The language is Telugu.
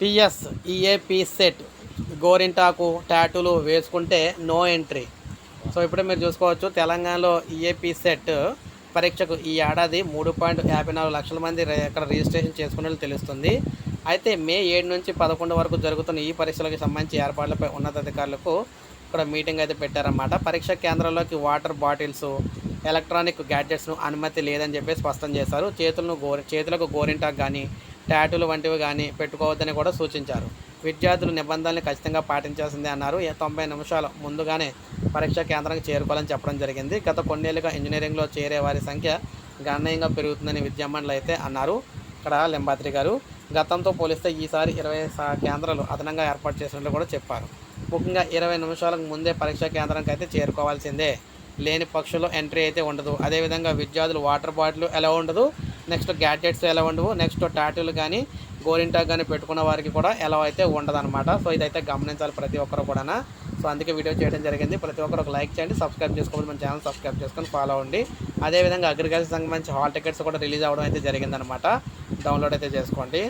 పిఎస్ ఈఏపీ సెట్ గోరింటాకు ట్యాటూలు వేసుకుంటే నో ఎంట్రీ. సో ఇప్పుడే మీరు చూసుకోవచ్చు తెలంగాణలో ఈఏపీ సెట్ పరీక్షకు ఈ ఏడాది మూడు పాయింట్ యాభై నాలుగు లక్షల మంది అక్కడ రిజిస్ట్రేషన్ చేసుకున్నట్లు తెలుస్తుంది. అయితే మే ఏడు నుంచి పదకొండు వరకు జరుగుతున్న ఈ పరీక్షలకు సంబంధించి ఏర్పాట్లపై ఉన్నతాధికారులకు ఇక్కడ మీటింగ్ అయితే పెట్టారన్నమాట. పరీక్ష కేంద్రంలోకి వాటర్ బాటిల్స్ ఎలక్ట్రానిక్ గ్యాడ్జెట్స్ను అనుమతి లేదని చెప్పి స్పష్టం చేశారు. చేతులను గోరి చేతులకు గోరింటాకు కానీ ట్యాటూలు వంటివి కానీ పెట్టుకోవద్దని కూడా సూచించారు. విద్యార్థులు నిబంధనలు ఖచ్చితంగా పాటించాల్సిందే అన్నారు. తొంభై నిమిషాల ముందుగానే పరీక్షా కేంద్రానికి చేరుకోవాలని చెప్పడం జరిగింది. గత కొన్నేళ్ళుగా ఇంజనీరింగ్లో చేరే వారి సంఖ్య గణనీయంగా పెరుగుతుందని విద్యామండలి అయితే అన్నారు. ఇక్కడ లింబాద్రి గారు గతంతో పోలిస్తే ఈసారి ఇరవై కేంద్రాలు అదనంగా ఏర్పాటు చేసినట్లు కూడా చెప్పారు. ముఖ్యంగా ఇరవై నిమిషాలకు ముందే పరీక్షా కేంద్రానికి అయితే చేరుకోవాల్సిందే. లేని పక్షుల్లో ఎంట్రీ అయితే ఉండదు. అదేవిధంగా విద్యార్థులు వాటర్ బాటిల్ ఎలా ఉండదు? నెక్స్ట్ గ్యాడ్జెట్స్ ఎలా ఉండవు నెక్స్ట్ టాటూలు కానీ గోరింటా కానీ పెట్టుకున్న వారికి కూడా ఎలా అయితే ఉండదన్నమాట. సో ఇదైతే గమనించాలి ప్రతి ఒక్కరు కూడా సో అందుకే వీడియో చేయడం జరిగింది. ప్రతి ఒక్కరు ఒక లైక్ చేయండి సబ్స్క్రైబ్ చేసుకోవాలి మన ఛానల్ సబ్స్క్రైబ్ చేసుకొని ఫాలో అవ్వండి. అదేవిధంగా అగ్రికల్చర్ సంబంధించి హాల్ టికెట్స్ కూడా రిలీజ్ అవ్వడం అయితే జరిగిందనమాట డౌన్లోడ్ అయితే చేసుకోండి.